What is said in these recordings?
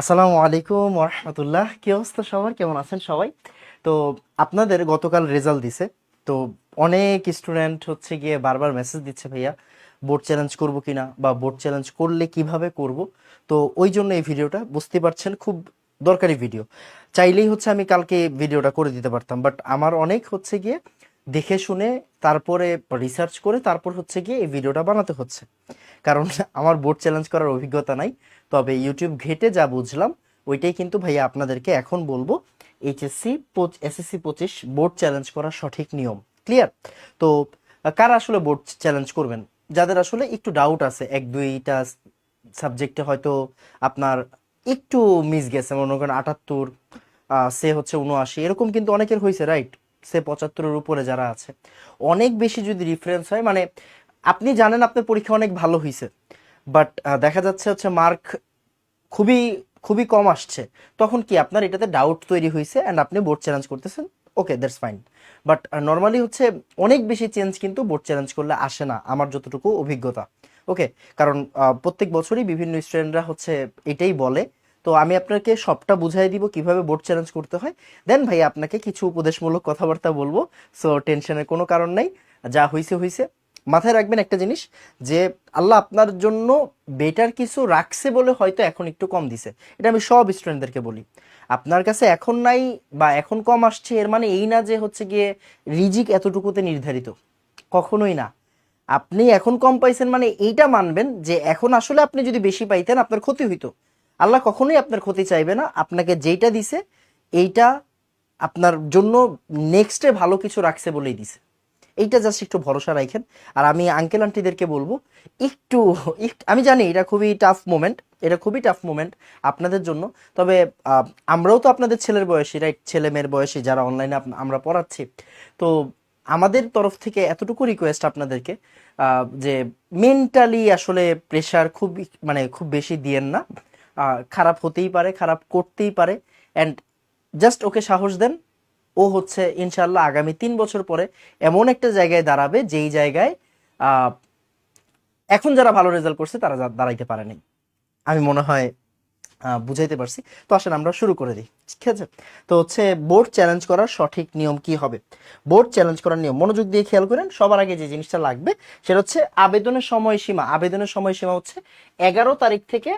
আসসালামু আলাইকুম রহমতুল্লাহ কি অবস্থা সবার? কেমন আছেন সবাই? তো আপনাদের গতকাল রেজাল্ট দিছে। তো অনেক স্টুডেন্ট হচ্ছে গিয়ে বারবার মেসেজ দিচ্ছে, ভাইয়া, বোর্ড চ্যালেঞ্জ করব কিনা বা বোর্ড চ্যালেঞ্জ করলে কীভাবে করব? তো ওই জন্য এই ভিডিওটা বুঝতে পারছেন, খুব দরকারি ভিডিও। চাইলেই হচ্ছে আমি কালকে ভিডিওটা করে দিতে পারতাম, বাট আমার অনেক হচ্ছে গিয়ে দেখে শুনে তারপরে রিসার্চ করে তারপর হচ্ছে গিয়ে এই ভিডিওটা বানাতে হচ্ছে। কারণ আমার বোর্ড চ্যালেঞ্জ করার অভিজ্ঞতা নাই, তবে ইউটিউব ঘেটে যা বুঝলাম, ওইটাই কিন্তু ভাইয়া আপনাদেরকে এখন বলব এইচএসসি এসএসসি পঁচিশ বোর্ড চ্যালেঞ্জ করার সঠিক নিয়ম। ক্লিয়ার তো, কারা আসলে বোর্ড চ্যালেঞ্জ করবেন? যাদের আসলে একটু ডাউট আছে, এক, দুইটা সাবজেক্টে হয়তো আপনার একটু মিস গেছে, মনে করেন আটাত্তর সে হচ্ছে উনআশি, এরকম কিন্তু অনেকের হয়েছে রাইট সে পঁচাত্তরের উপরে যারা আছে। অনেক বেশি যদি ডিফারেন্স হয় মানে আপনি জানেন আপনার পরীক্ষা অনেক ভালো হয়েছে বাট দেখা যাচ্ছে হচ্ছে মার্ক খুবই খুবই কম আসছে। তখন কি আপনার এটাতে ডাউট তৈরি হয়েছে অ্যান্ড আপনি বোর্ড চ্যালেঞ্জ করতেছেন? Okay that's fine but normally হচ্ছে অনেক বেশি চেঞ্জ কিন্তু বোর্ড চ্যালেঞ্জ করলে আসে না, আমার যতটুকু অভিজ্ঞতা। ওকে কারণ প্রত্যেক বছরই বিভিন্ন স্টুডেন্টরা হচ্ছে এটাই বলে তো আমি আপনাকে সবটা বুঝাই দিব কীভাবে বোর্ড চ্যালেঞ্জ করতে হয়। দেন ভাই আপনাকে কিছু উপদেশমূলক কথাবার্তা বলব। সো টেনশনের কোনো কারণ নাই। যা হইছে হইছে। মাথায় রাখবেন একটা জিনিস, যে আল্লাহ আপনার জন্য বেটার কিছু রাখছে বলে হয়তো এখন একটু কম দিছে। এটা আমি সব স্টুডেন্টদেরকে বলি। আপনার কাছে এখন নাই বা এখন কম আসছে, এর মানে এই না যে হচ্ছে গিয়ে রিজিক এতটুকুতে নির্ধারিত। কখনোই না। আপনি এখন কম পাইছেন মানে এইটা মানবেন যে এখন আসলে আপনি যদি বেশি পাইতেন আপনার ক্ষতি হইতো। আল্লাহ কখনোই আপনার ক্ষতি চাইবে না। আপনাকে যেইটা দিছে, এইটা আপনার জন্য নেক্সটে ভালো কিছু রাখছে বলেই দিছে। এইটা জাস্ট একটু ভরসা রাখেন। আর আমি আঙ্কেল আন্টিদেরকে বলব, একটু আমি জানি এটা খুবই টাফ মোমেন্ট এটা খুবই টাফ মোমেন্ট আপনাদের জন্য। তবে আমরাও তো আপনাদের ছেলের বয়সী রাইট ছেলে মেয়ের বয়সী, যারা অনলাইনে আমরা পড়াচ্ছি। তো আমাদের তরফ থেকে এতটুকু রিকোয়েস্ট আপনাদেরকে যে মেন্টালি আসলে প্রেশার খুব মানে খুব বেশি দিয়েন না। খারাপ হতেই পারে, খারাপ করতেই পারে। অ্যান্ড জাস্ট ওকে সাহস দেন, ও হচ্ছে ইনশাল্লাহ আগামী তিন বছর পরে এমন একটা জায়গায় দাঁড়াবে যেই জায়গায় এখন যারা ভালো রেজাল্ট করছে তারা দাঁড়াইতে পারেনি আমি মনে হয় বুঝাইতে পারছি। তো আসেন আমরা শুরু করে দিই, ঠিক আছে? তো হচ্ছে বোর্ড চ্যালেঞ্জ করার সঠিক নিয়ম কি হবে? বোর্ড চ্যালেঞ্জ করার নিয়ম, মনোযোগ দিয়ে খেয়াল করেন, সবার আগে যে জিনিসটা লাগবে সেটা হচ্ছে আবেদনের সময়সীমা। আবেদনের সময়সীমা হচ্ছে এগারো তারিখ থেকে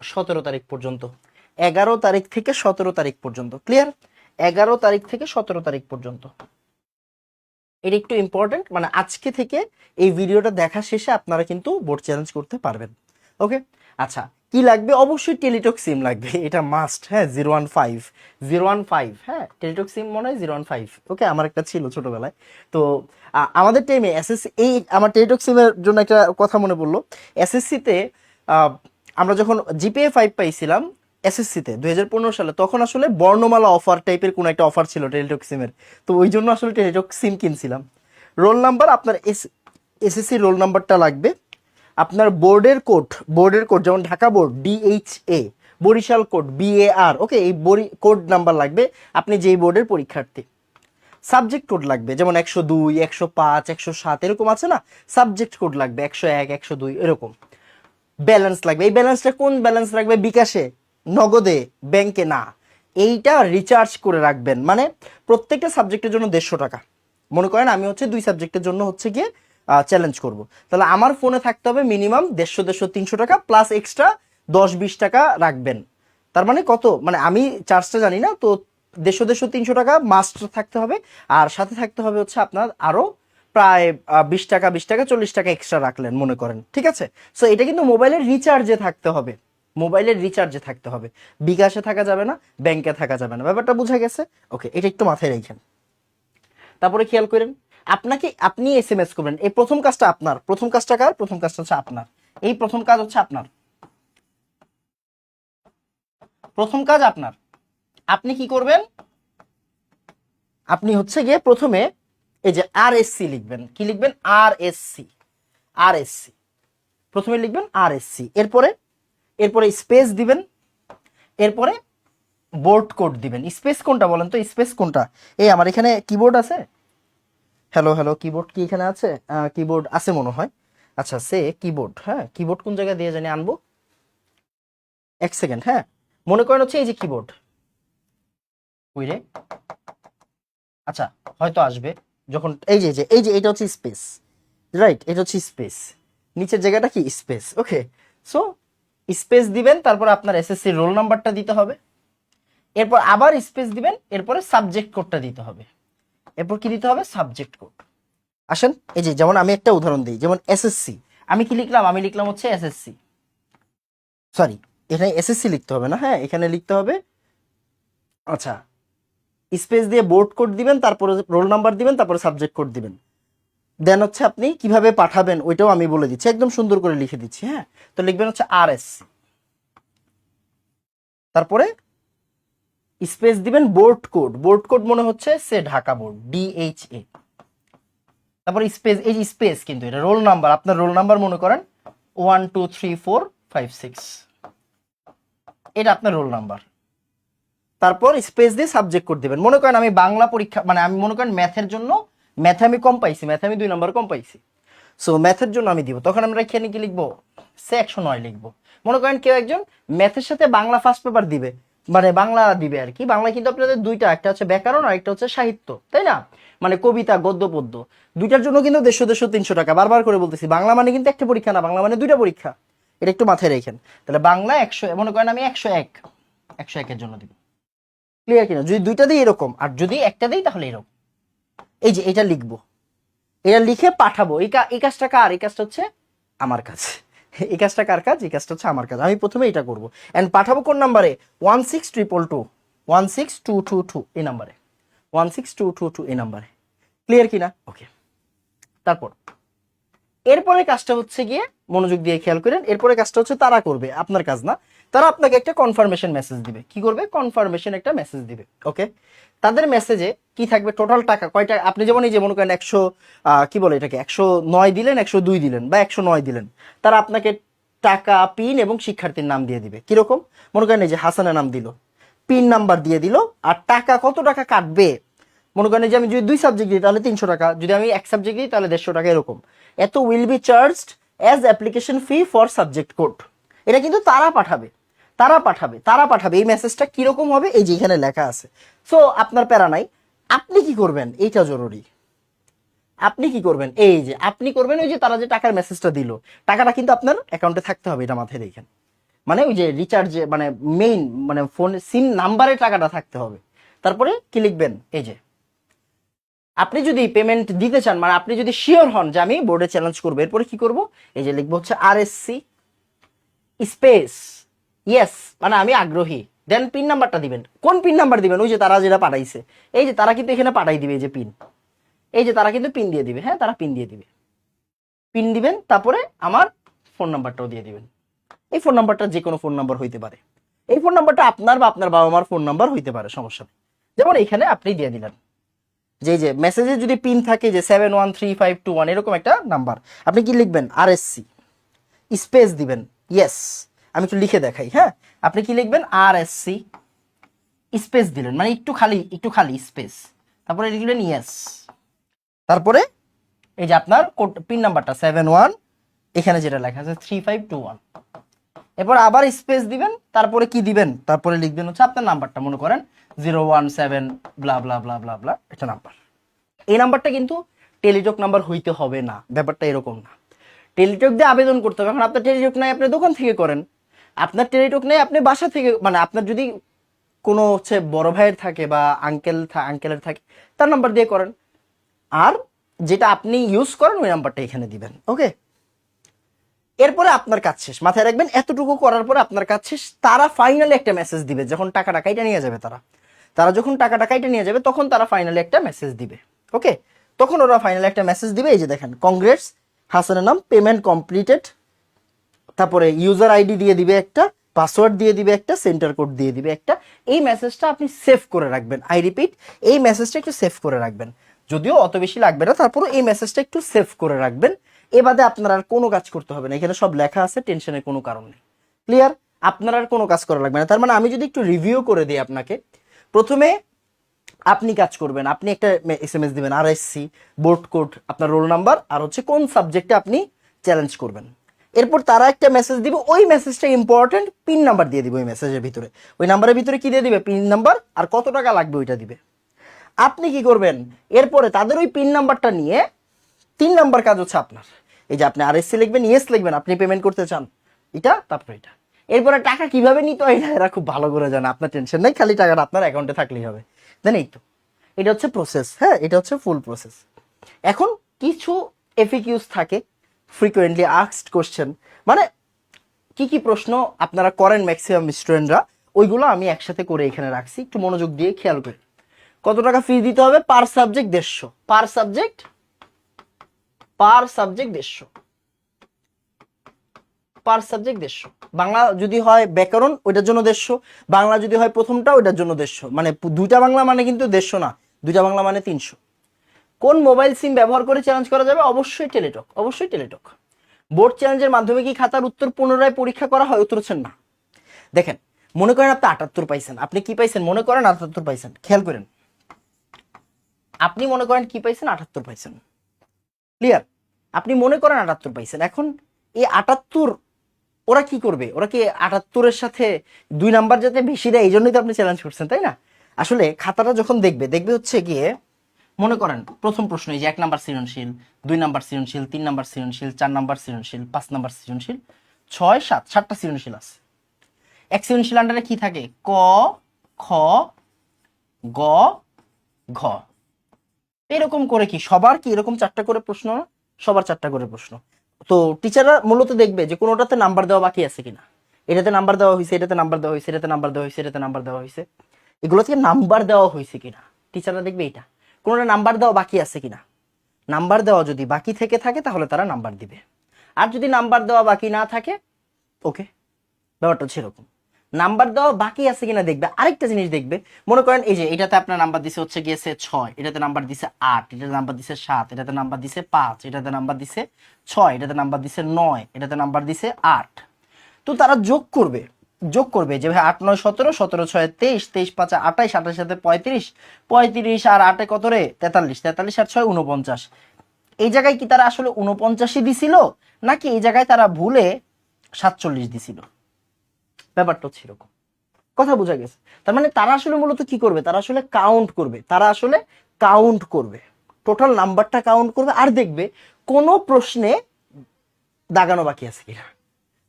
সতেরো তারিখ পর্যন্ত। এগারো তারিখ থেকে সতেরো তারিখ পর্যন্ত। ক্লিয়ার এগারো তারিখ থেকে সতেরো তারিখ পর্যন্ত। এটা একটু ইম্পর্টেন্ট মানে আজকে থেকে এই ভিডিওটা দেখা শেষে আপনারা কিন্তু বোর্ড চ্যালেঞ্জ করতে পারবেন। ওকে আচ্ছা কি লাগবে? অবশ্যই টেলিটক সিম লাগবে। এটা মাস্ট হ্যাঁ zero one five zero one five হ্যাঁ টেলিটক সিম মনে হয় জিরো ওয়ান ফাইভ ওকে আমার একটা ছিল ছোটোবেলায়। তো আমাদের টাইমে এসএসসি এই, আমার টেলিটক সিমের জন্য একটা কথা মনে পড়ল। এসএসসিতে আমরা যখন জিপিএ ফাইভ পাইছিলাম এসএসসিতে দুই হাজার পনেরো সালে, তখন আসলে বর্ণমালা অফার টাইপের কোনো একটা অফার ছিল টেলিটক সিমের তো ওই জন্য আসলে টেলিটক সিম কিনছিলাম। রোল নাম্বার আপনার এস এসএসসি রোল নাম্বারটা লাগবে। আপনার বোর্ডের কোড বোর্ডের কোড যেমন Dhaka board DHA Barishal code BAR okay এই বরি কোড নাম্বার লাগবে আপনি যেই বোর্ডের পরীক্ষার্থী। সাবজেক্ট কোড লাগবে, যেমন একশো দুই, একশো পাঁচ, একশো সাত, এরকম আছে না? সাবজেক্ট কোড লাগবে, একশো এক, একশো দুই, এরকম। ব্যালেন্স লাগবে। এই ব্যালেন্সটা কোন ব্যালেন্স রাখবে? বিকাশে, নগদে ব্যাংকে না। এইটা রিচার্জ করে রাখবেন। মানে প্রত্যেকটা সাবজেক্টের জন্য দেড়শো টাকা। মনে করেন আমি হচ্ছে দুই সাবজেক্টের জন্য হচ্ছে গিয়ে চ্যালেঞ্জ করব। তাহলে আমার ফোনে থাকতে হবে মিনিমাম দেড়শো দেড়শো, তিনশো টাকা প্লাস এক্সট্রা দশ, বিশ টাকা রাখবেন। তার মানে কত? মানে আমি চার্জটা জানি না, তো দেড়শো দেড়শো, তিনশো টাকা মাস্ট থাকতে হবে। আর সাথে থাকতে হবে হচ্ছে আপনার আরও প্রায় বিশ টাকা বিশ টাকা, চল্লিশ টাকা এক্সট্রা রাখলেন, মনে করেন, ঠিক আছে? সো এটা কিন্তু মোবাইলের রিচার্জে থাকতে হবে। মোবাইলের রিচার্জে থাকতে হবে। বিকাশে থাকা যাবে না ব্যাংকে থাকা যাবে না। ব্যাপারটা বোঝা গেছে? ওকে এটা একটু মাথায় রাখেন। তারপরে খেয়াল করেন, আপনাকে, আপনি এস এম এস করবেন। এই প্রথম কাজটা আপনার। প্রথম কাজটা কার? প্রথম কাজটা হচ্ছে আপনার। এই প্রথম কাজ হচ্ছে আপনার। প্রথম কাজ আপনার। আপনি কি করবেন? আপনি হচ্ছে গিয়ে প্রথমে এই যে আর লিখবেন, কি লিখবেন? আর এস সি প্রথমে লিখবেন আর এরপরে এরপরে স্পেস দিবেন, এরপরে বোর্ড কোড দিবেন। স্পেস কোনটা বলেন তো? স্পেস কোনটা? এই আমার এখানে কিবোর্ড আছে? হ্যালো হ্যালো কিবোর্ড কি এখানে আছে? কিবোর্ড আছে মনে হয়। আচ্ছা সে কিবোর্ড হ্যাঁ কিবোর্ড কোন জায়গায় দিয়ে জানি আনব? এক সেকেন্ড হ্যাঁ। মনে করেন হচ্ছে এই যে কিবোর্ড বুঝলে আচ্ছা হয়তো আসবে। যখন, এই যে এই যে এটা হচ্ছে স্পেস রাইট এটা হচ্ছে স্পেস নিচের জায়গাটা কি? স্পেস ওকে সো স্পেস দিবেন, তারপর আপনার এসএসসি রোল নাম্বারটা দিতে হবে। এরপর আবার স্পেস দিবেন, এরপরে সাবজেক্ট কোডটা দিতে হবে। এরপর কি দিতে হবে? সাবজেক্ট কোড আসেন, এই যে, যেমন আমি একটা উদাহরণ দিই, যেমন এসএসসি আমি কি লিখলাম? আমি লিখলাম হচ্ছে এসএসসি সরি এখানে এসএসসি লিখতে হবে না? হ্যাঁ এখানে লিখতে হবে আচ্ছা স্পেস দিয়ে বোর্ড কোড দিবেন, তারপরে রোল নাম্বার দিবেন, তারপরে সাবজেক্ট কোড দিবেন। দেন হচ্ছে আপনি কীভাবে পাঠাবেন ওইটাও আমি বলে দিচ্ছি। একদম সুন্দর করে লিখে দিচ্ছি হ্যাঁ? তো লিখবেন হচ্ছে আর তারপরে স্পেস দিবেন বোর্ড কোড। বোর্ড কোড মনে হচ্ছে সে ঢাকা বোর্ড ডিএইচ এ তারপর স্পেস, এই স্পেস কিন্তু এটা, রোল নাম্বার। আপনার রোল নাম্বার মনে করেন one two three four five six এটা আপনার রোল নাম্বার। তারপর স্পেস দিয়ে সাবজেক্ট কোড দিবেন। মনে করেন আমি বাংলা পরীক্ষা মানে আমি মনে করেন ম্যাথের জন্য ম্যাথে আমি কম পাইছি ম্যাথে আমি দুই নম্বর কম পাইছি। সো ম্যাথের জন্য আমি দিব। তখন আমরা এখানে কি লিখব? সে একশো নয় লিখব। মনে করেন কেউ একজন ম্যাথের সাথে বাংলা ফার্স্ট পেপার দিবে। মানে বাংলা দিবে আর কি। বাংলা কিন্তু আপনাদের দুইটা, একটা হচ্ছে ব্যাকরণ আর একটা হচ্ছে সাহিত্য, তাই না? মানে কবিতা, গদ্য, পদ্য। দুইটার জন্য কিন্তু দেড়শো দেড়শো, তিনশো টাকা। বারবার করে বলতেছি, বাংলা মানে কিন্তু একটা পরীক্ষা না, বাংলা মানে দুইটা পরীক্ষা। এটা একটু মাথায় রেখেন। তাহলে বাংলা একশো মনে করেন আমি একশো এক। একশো একের জন্য দিব। ক্লিয়ার কিনা? যদি দুইটা দিই এরকম, আর যদি একটা দিই তাহলে এরকম। এই যে, এটা লিখব। এটা লিখে পাঠাবো। এই কাজটা কার? এই কাজটা হচ্ছে আমার কাজ। এই কাজটা কার কাজ? এই কাজটা হচ্ছে আমার কাজ। আমি প্রথমে এটা করব। অ্যান্ড পাঠাবো কোন নাম্বারে? One six triple two one six two two two এই নাম্বারে। One six two two two এই নাম্বারে। ক্লিয়ার কিনা? ওকে তারপর। এরপরে কাজটা হচ্ছে গিয়ে মনোযোগ দিয়ে খেয়াল করেন। এরপরে কাজটা হচ্ছে তারা করবে। আপনার কাজ না। তারা আপনাকে একটা কনফার্মেশন মেসেজ দিবে। কি করবে? কনফার্মেশন একটা মেসেজ দিবে ওকে তাদের মেসেজে কি থাকবে? টোটাল টাকা, কয়টা? আপনি যেমন এই যে মনে করেন একশো কি বলে এটাকে? একশো নয় দিলেন, একশো দুই দিলেন বা একশো নয় দিলেন। তারা আপনাকে টাকা পিন এবং শিক্ষার্থীর নাম দিয়ে দিবে। কীরকম মনে করেন এই যে হাসানের নাম দিল পিন নাম্বার দিয়ে দিল, আর টাকা কত টাকা কাটবে? মনে করেন যে আমি যদি দুই সাবজেক্ট দিই, তাহলে তিনশো টাকা। যদি আমি এক সাবজেক্ট দিই, তাহলে দেড়শো টাকা, এরকম। এত will be charged as application fee for subject code এটা কিন্তু তারা পাঠাবে। তারা পাঠাবে তারা পাঠাবে, এই মেসেজটা কীরকম হবে, এই যে এখানে লেখা আছে। সো আপনার প্যারা নাই। আপনি কি করবেন? এইটা জরুরি। আপনি কি করবেন? এই যে, আপনি করবেন ওই যে তারা যে টাকার মেসেজটা দিল। টাকাটা কিন্তু আপনার অ্যাকাউন্টে থাকতে হবে, এটা মাথায় রেখেন। মানে ওই যে রিচার্জে মানে মেইন মানে ফোন সিম নাম্বারে টাকাটা থাকতে হবে। তারপরে কি লিখবেন? এই যে, আপনি যদি পেমেন্ট দিতে চান মানে আপনি যদি শিওর হন যে আমি বোর্ডে চ্যালেঞ্জ করব, এরপরে কি করব? এই যে লিখব হচ্ছে R S C space yes মানে আমি আগ্রহী। দেন পিন নাম্বারটা দিবেন। কোন পিন নাম্বার দিবেন? ওই যে তারা যেটা পাঠাইছে। এই যে তারা কিন্তু এখানে পাঠাই দিবে এই যে পিন এই যে তারা কিন্তু পিন দিয়ে দিবে। হ্যাঁ তারা পিন দিয়ে দিবে। পিন দিবেন, তারপরে আমার ফোন নাম্বারটাও দিয়ে দিবেন। এই ফোন নাম্বারটা যে কোনো ফোন নাম্বার হইতে পারে। এই ফোন নাম্বারটা আপনার বা আপনার বাবা মার ফোন নাম্বার হইতে পারে, সমস্যা নেই। যেমন এখানে আপনি দিয়ে দিলেন। যে যে মেসেজে যদি পিন থাকে যে seven one three five two one এরকম একটা নাম্বার আপনি কি লিখবেন? আর এস সি স্পেস দিবেন। ইয়েস আমি একটু লিখে দেখাই হ্যাঁ? আপনি কি লিখবেন? আর এস সি স্পেস দিলেন মানে একটু খালি একটু খালি স্পেস তারপরে লিখলেন ইয়েস তারপরে এই যে আপনার কোড পিন নাম্বারটা সেভেন ওয়ান এখানে যেটা লেখা আছে থ্রি ফাইভ টু ওয়ান এরপর আবার স্পেস দিবেন, তারপরে কি দিবেন? তারপরে লিখবেন হচ্ছে আপনার নাম্বারটা মনে করেন zero one seven blah blah blah blah blah এটা নাম্বার এই নাম্বারটা কিন্তু টেলিটক নাম্বার হইতে হবে না, ব্যাপারটা এরকম না। টেলিটক দিয়ে আবেদন করতে হবে, এখন আপনার টেলিটক নাই, আপনি দোকান থেকে করেন। আপনার টেলিটক নেই, আপনি বাসা থেকে মানে আপনার যদি কোনো হচ্ছে বড় ভাইয়ের থাকে বা আঙ্কেল আঙ্কেলের থাকে, তার নাম্বার দিয়ে করেন। আর যেটা আপনি ইউজ করেন, ওই নাম্বারটা এখানে দিবেন ওকে এরপরে আপনার কাজ শেষ। মাথায় রাখবেন, এতটুকু করার পরে আপনার কাজ শেষ। তারা ফাইনালি একটা মেসেজ দিবে, যখন টাকা টাকাইটা নিয়ে যাবে তারা। তারা যখন টাকা টাকাইটা নিয়ে যাবে, তখন তারা ফাইনালি একটা মেসেজ দিবে ওকে তখন ওরা ফাইনালি একটা মেসেজ দিবে, এই যে দেখেন কংগ্রেস হাসানের নাম পেমেন্ট কমপ্লিটেড তারপরে ইউজার আইডি দিয়ে দিবে একটা পাসওয়ার্ড দিয়ে দিবে একটা সেন্টার কোড দিয়ে দিবে একটা। এই মেসেজটা আপনি সেভ করে রাখবেন। আই রিপিট এই মেসেজটা একটু সেভ করে রাখবেন। যদিও অত বেশি লাগবে না তারপরে এই মেসেজটা একটু সেভ করে রাখবেন। এ বাদে আপনার আর কোনো কাজ করতে হবে না। এখানে সব লেখা আছে টেনশনের কোনো কারণ নেই। ক্লিয়ার আপনার আর কোনো কাজ করা লাগবে না। তার মানে আমি যদি একটু রিভিউ করে দিই আপনাকে, প্রথমে আপনি কাজ করবেন। আপনি একটা এস এম এস দেবেন R S C board code আপনার রোল নাম্বার আর হচ্ছে কোন সাবজেক্টে আপনি চ্যালেঞ্জ করবেন। এরপর তারা একটা মেসেজ দিবে, ওই মেসেজটা ইম্পর্টেন্ট পিন নাম্বার দিয়ে দিবে ওই মেসেজের ভিতরে। ওই নাম্বারের ভিতরে কি দিয়ে দিবে? পিন নাম্বার আর কত টাকা লাগবে ওইটা দিবে। আপনি কি করবেন? এরপরে তাদের ওই পিন নাম্বারটা নিয়ে তিন নাম্বার কাজ হচ্ছে আপনার। এই যে আপনি আর এসসি লিখবেন ইয়েস লিখবেন, আপনি পেমেন্ট করতে চান। এটা, তারপরে এটা। এরপরে টাকা কীভাবে নিতে হয়, এটা এরা খুব ভালো করে জানে, আপনার টেনশন নেই, খালি টাকাটা আপনার অ্যাকাউন্টে থাকলেই হবে। দেন এই তো। এটা হচ্ছে প্রসেস হ্যাঁ? এটা হচ্ছে ফুল প্রসেস এখন কিছু এফিকিউজ থাকে ফ্রিকোয়েন্টলি আস্কড কোশ্চেন মানে কি কি প্রশ্ন আপনারা করেন ম্যাক্সিমাম স্টুডেন্টরা ওইগুলো আমি একসাথে করে এখানে রাখছি। একটু মনোযোগ দিয়ে খেয়াল করি। কত টাকা ফি দিতে হবে? পার সাবজেক্ট দেড়শো। পার সাবজেক্ট পার সাবজেক্ট দেড়শো। পার সাবজেক্ট দেড়শো। বাংলা যদি হয় ব্যাকরণ, ওইটার জন্য দেড়শো। বাংলা যদি হয় প্রথমটা, ওইটার জন্য দেড়শো। মানে দুইটা বাংলা মানে কিন্তু দেড়শো না। দুইটা বাংলা মানে তিনশো। কোন মোবাইল সিম ব্যবহার করে চ্যালেঞ্জ করা যাবে? অবশ্যই টেলিটক অবশ্যই টেলিটক। বোর্ড চ্যালেঞ্জের মাধ্যমে কি খাতার উত্তর পুনরায় পরীক্ষা করা হয়? উত্তর হচ্ছেন না। দেখেন, মনে করেন আপনি আটাত্তর পাইছেন। আপনি কি পাইছেন? মনে করেন আটাত্তর পাইছেন। খেয়াল করেন। আপনি মনে করেন কি পাইছেন? আটাত্তর পাইছেন। ক্লিয়ার আপনি মনে করেন আটাত্তর পাইছেন। এখন এই আটাত্তর, ওরা কি করবে? ওরা কি আটাত্তরের সাথে দুই নাম্বার যাতে বেশি দেয়, এই জন্যই তো আপনি চ্যালেঞ্জ করছেন, তাই না? আসলে খাতাটা যখন দেখবে দেখবে হচ্ছে গিয়ে মনে করেন, প্রথম প্রশ্ন এই যে এক নাম্বার সৃজনশীল, দুই নাম্বার সৃজনশীল, তিন নাম্বার সৃজনশীল, চার নাম্বার সৃজনশীল, পাঁচ নাম্বার সৃজনশীল, ছয়, সাত, সাতটা সৃজনশীল আছে। এক সৃজনশীল আন্ডারে কি থাকে? ক, খ, গ, ঘ। এরকম করে কি? সবার কি এরকম চারটা করে প্রশ্ন? সবার চারটা করে প্রশ্ন। তো টিচাররা মূলত দেখবে যে কোনোটাতে নাম্বার দেওয়া বাকি আছে কিনা। এটাতে নাম্বার দেওয়া হয়েছে এটাতে নাম্বার দেওয়া হয়েছে এটাতে নাম্বার দেওয়া হয়েছে এটাতে নাম্বার দেওয়া হয়েছে এগুলো থেকে নাম্বার দেওয়া হয়েছে কিনা? টিচাররা দেখবে এটা। কোনোটা নাম্বার দেওয়া বাকি আছে কিনা? নাম্বার দেওয়া যদি বাকি থেকে থাকে, তাহলে তারা নাম্বার দিবে। আর যদি নাম্বার দেওয়া বাকি না থাকে, ওকে, ব্যাপারটা এরকম। নাম্বার দেওয়া বাকি আছে কিনা দেখবে, আরেকটা জিনিস দেখবে। মনে করেন এই যে, এটাতে আপনার নাম্বার দিছে হচ্ছে গিয়েছে ছয়, এটাতে নাম্বার দিছে আট, এটাতে নাম্বার দিছে সাত, এটাতে নাম্বার দিছে পাঁচ, এটাতে নাম্বার দিছে ছয়, এটাতে নাম্বার দিছে নয়, এটাতে নাম্বার দিছে আট। তো তারা যোগ করবে। যোগ করবে যে ভাই আট, নয়, সতেরো সতেরো, ছয়, তেইশ তেইশ, পাঁচ আঠাইশ আঠাশ সাথে পঁয়ত্রিশ পঁয়ত্রিশ আর আটে কত রে? তেতাল্লিশ তেতাল্লিশ আর ছয় উনপঞ্চাশ এই জায়গায় কি তারা আসলে উনপঞ্চাশই দিছিল? নাকি এই জায়গায় তারা ভুলে সাতচল্লিশ দিছিল? ব্যাপারটা হচ্ছে এরকম। কথা বোঝা গেছে। তার মানে তারা আসলে মূলত কি করবে? তারা আসলে কাউন্ট করবে। তারা আসলে কাউন্ট করবে। টোটাল নাম্বারটা কাউন্ট করবে আর দেখবে কোনো প্রশ্নে দাগানো বাকি আছে কিনা।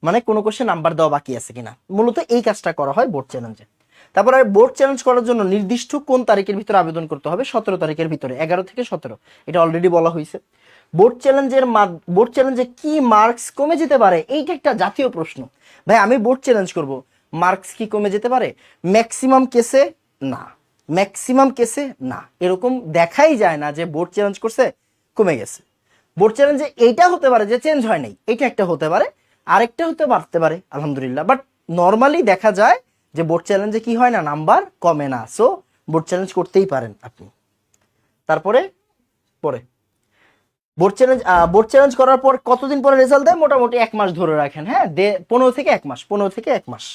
মানে কোনো কোশ্চেন নাম্বার দেওয়া বাকি আছে কিনা। মূলত এই কাজটা করা হয় বোর্ড চ্যালেঞ্জে তারপর আর বোর্ড চ্যালেঞ্জ করার জন্য নির্দিষ্ট কোন তারিখের ভিতরে আবেদন করতে হবে? সতেরো তারিখের ভিতরে, এগারো থেকে সতেরো। এটা অলরেডি বলা হয়েছে। বোর্ড চ্যালেঞ্জের বোর্ড চ্যালেঞ্জে কি মার্কস কমে যেতে পারে? এইটা একটা জাতীয় প্রশ্ন। ভাই, আমি বোর্ড চ্যালেঞ্জ করব। মার্কস কি কমে যেতে পারে? ম্যাক্সিমাম কেসে না। ম্যাক্সিমাম কেসে না। এরকম দেখাই যায় না যে বোর্ড চ্যালেঞ্জ করছে, কমে গেছে। বোর্ড চ্যালেঞ্জে এইটা হতে পারে যে চেঞ্জ হয় নাই। এটা একটা হতে পারে আরেকটা হতে পারতে পারে, আলহামদুলিল্লাহ। বাট নর্মালি দেখা যায় যে বোর্ড চ্যালেঞ্জে কি হয় না নাম্বার কমে না। সো বোর্ড চ্যালেঞ্জ করতেই পারেন আপনি। তারপরে, পরে। বোর্ড চ্যালেঞ্জ বোর্ড চ্যালেঞ্জ করার পর কতদিন পরে রেজাল্ট দেয়? মোটামুটি এক মাস ধরে রাখেন হ্যাঁ? দে, পনেরো থেকে এক মাস, পনেরো থেকে এক মাস।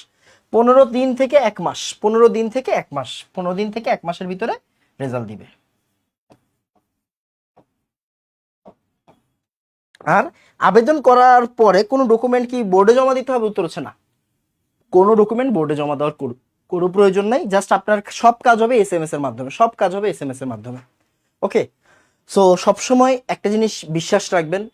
পনেরো দিন থেকে এক মাস, পনেরো দিন থেকে এক মাস, পনেরো দিন থেকে এক মাসের ভিতরে রেজাল্ট দিবে। আর আবেদন করার পরে কোনো ডকুমেন্ট কি বোর্ডে জমা দিতে হবে উত্তর হচ্ছে না। কোনো ডকুমেন্ট বোর্ডে জমা দেওয়ার কোনো- প্রয়োজন নেই জাস্ট আপনার সব কাজ হবে এস এম এস এর মাধ্যমে, সব কাজ হবে এস এম এস এর মাধ্যমে। ওকে সো সবসময় একটা জিনিস বিশ্বাস রাখবেন,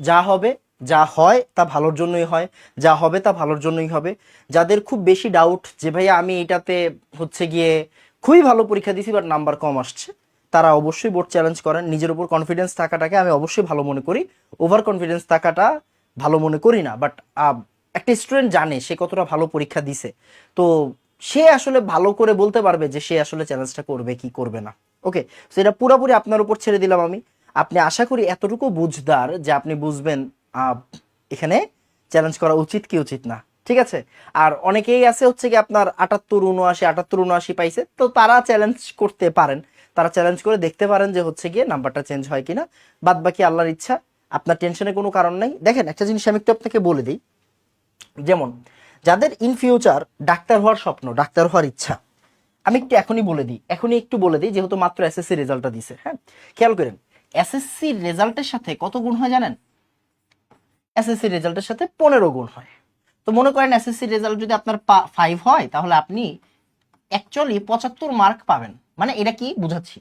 যা হবে, যা হয় তা ভালোর জন্যই হয়, যা হবে তা ভালোর জন্যই হবে। যাদের খুব বেশি ডাউট যে ভাইয়া আমি এটাতে হচ্ছে গিয়ে খুবই ভালো পরীক্ষা দিছি বাট নাম্বার কম আসছে তারা অবশ্যই বোর্ড চ্যালেঞ্জ করেন। নিজের উপর কনফিডেন্স থাকাটাকে আমি অবশ্যই ভালো মনে করি। ওভার কনফিডেন্স থাকাটা ভালো মনে করি না বাট একটা স্টুডেন্ট জানে সে কতটা ভালো পরীক্ষা দিছে। তো সে আসলে ভালো করে বলতে পারবে যে সে আসলে চ্যালেঞ্জটা করবে কি করবে না। ওকে সেটা পুরোপুরি আপনার উপর ছেড়ে দিলাম আমি। আপনি আশা করি এতটুকু বুঝদার যে আপনি বুঝবেন এখানে চ্যালেঞ্জ করা উচিত কি উচিত না। ঠিক আছে? আর অনেকেই আছে হচ্ছে কি আপনার আটাত্তর, উনআশি আটাত্তর, উনআশি পাইছে, তো তারা চ্যালেঞ্জ করতে পারেন। তারা চ্যালেঞ্জ করে দেখতে পারেন যে হচ্ছে গিয়ে নাম্বারটা চেঞ্জ হয় কিনা। বাদ বাকি আল্লাহর ইচ্ছা, আপনার টেনশনের কোনো কারণ নাই। দেখেন, একটা জিনিস আমি একটু আপনাকে বলে দিই। যেমন, যাদের ইন ফিউচার ডাক্তার হওয়ার স্বপ্ন, ডাক্তার হওয়ার ইচ্ছা, আমি একটু এখনই বলে দিই, এখনই একটু বলে দিই, যেহেতু মাত্র এসএসসি রেজাল্টটা দিছে হ্যাঁ? খেয়াল করেন এসএসসি রেজাল্টের সাথে কত গুণ হয় জানেন? এসএসসি রেজাল্টের সাথে পনেরো গুণ হয়। তো মনে করেন এসএসসি রেজাল্ট যদি আপনার ফাইভ হয়, তাহলে আপনি অ্যাকচুয়ালি পঁচাত্তর মার্ক পাবেন। মানে এটা কি বুঝাচ্ছি?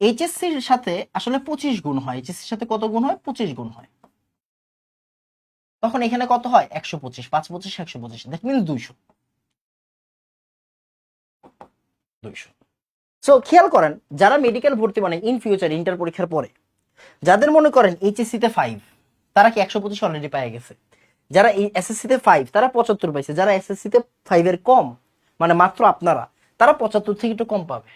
এইচএসসির সাথে আসলে পঁচিশ গুণ হয়। এইচএসসির সাথে কত গুণ হয়? পঁচিশ গুণ হয়। তখন এখানে কত হয়? একশো পঁচিশ। পাঁচ পঁচিশ, একশো পঁচিশ। দ্যাট মিনস দুইশো। দুইশো। সো খেয়াল করেন, যারা মেডিকেল ভর্তি মানে ইন ফিউচার ইন্টার পরীক্ষার পরে, যাদের মনে করেন এইচএসসি তে ফাইভ তারা কি একশো পঁচিশ অলরেডি পেয়ে গেছে? যারা এই এসএসসি তে ফাইভ তারা পঁচাত্তর পাইছে। যারা এসএসসি তে ফাইভের কম মানে মাত্র আপনারা তারা পঁচাত্তর থেকে একটু কম পাবে।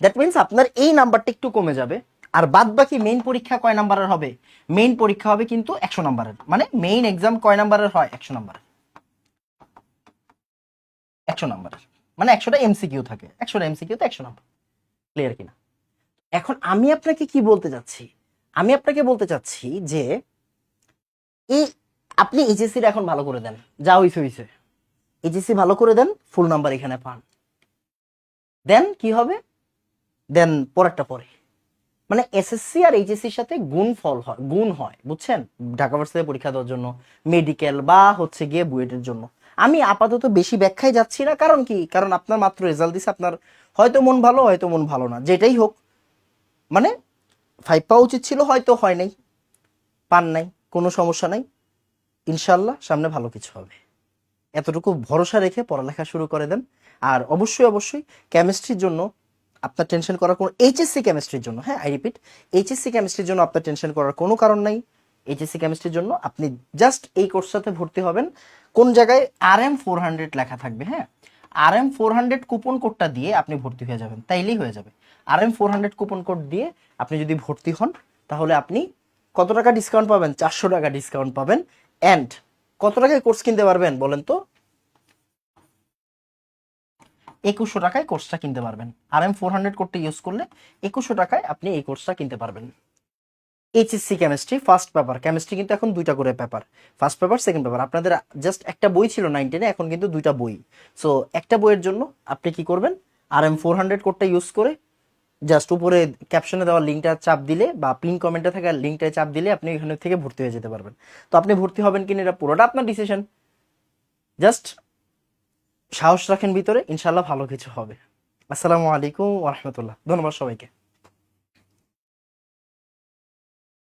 দ্যাট মিনস আপনার এই নাম্বারটা একটু কমে যাবে। আর বাদ বাকি মেইন পরীক্ষা কয় নাম্বারের হবে? মেইন পরীক্ষা হবে কিন্তু একশো নাম্বারের মানে মেইন এক্সাম কয় নাম্বারের হয়? একশো নাম্বারের একশো নাম্বারের মানে একশোটা এমসিকিউ থাকে। একশোটা এমসিকিউ তো একশো নাম্বার ক্লিয়ার কিনা? এখন আমি আপনাকে কি বলতে চাচ্ছি? আমি আপনাকে বলতে চাচ্ছি যে এই আপনি এইচএসসির এখন ভালো করে দেন। যা হইছে হইছে। এইচএসসি ভালো করে দেন ফুল নাম্বার এখানে পান। দেন কি হবে? দেন পরেরটা পরে। মানে এসএসসি আর এইচএসসির সাথে গুণ ফল হয়, গুণ হয়, বুঝছেন? ঢাকা ভার্সিটি পরীক্ষা দেওয়ার জন্য মেডিকেল বা হচ্ছে গিয়ে বুয়েটের জন্য। আমি আপাতত বেশি ব্যাখ্যায় যাচ্ছি না, কারণ কি? কারণ আপনার মাত্র রেজাল্ট দিছে, আপনার হয়তো মন ভালো, হয়তো মন ভালো না, যেটাই হোক। মানে ফাইভ পাওয়া উচিত ছিল, হয়তো হয় নাই, পান নাই, কোনো সমস্যা নাই। ইনশাল্লাহ সামনে ভালো কিছু হবে। এতটুকু ভরসা রেখে পড়ালেখা শুরু করে দেন। আর অবশ্যই অবশ্যই কেমিস্ট্রির জন্য আপনার টেনশন করার কোনো এইচএসসি কেমিস্ট্রির জন্য হ্যাঁ আই রিপিট এইচএসসি কেমিস্ট্রির জন্য আপনার টেনশন করার কোনো কারণ নাই। এইচএসসি কেমিস্ট্রির জন্য আপনি জাস্ট এই কোর্সটাতে ভর্তি হবেন। কোন জায়গায় আর এম ফোর হান্ড্রেড লেখা থাকবে হ্যাঁ? R M four hundred coupon কোডটা দিয়ে আপনি ভর্তি হয়ে যাবেন, তাইলেই হয়ে যাবে। R M four hundred coupon code দিয়ে আপনি যদি ভর্তি হন, তাহলে আপনি কত টাকা ডিসকাউন্ট পাবেন? চারশো টাকা ডিসকাউন্ট পাবেন। অ্যান্ড কত টাকায় কোর্স কিনতে পারবেন, বলেন তো? একুশশো টাকায় কোর্সটা কিনতে পারবেন। আর এম ফোর হান্ড্রেড কোডটা ইউজ করলে একুশশো টাকায় আপনি এই কোর্সটা কিনতে পারবেন। HSC chemistry first paper chemistry কিন্তু এখন দুইটা করে paper first paper second paper আপনাদের জাস্ট একটা বই ছিল নাইন টেনে এখন কিন্তু দুইটা বই। সো একটা বইয়ের জন্য আপনি কি করবেন? আর এম ফোর হান্ড্রেড কোডটা ইউজ করে জাস্ট উপরে ক্যাপশনে দেওয়া লিঙ্কটা চাপ দিলে বা পিন কমেন্টে থাকা লিঙ্কটা চাপ দিলে আপনি এখানে থেকে ভর্তি হয়ে যেতে পারবেন। তো আপনি ভর্তি হবেন কিনা এটা পুরোটা আপনার ডিসিশন জাস্ট সাহস রাখেন ভিতরে ইনশাল্লাহ ভালো কিছু হবে। আসসালামু আলাইকুম রহমতুল্লাহ। ধন্যবাদ সবাইকে।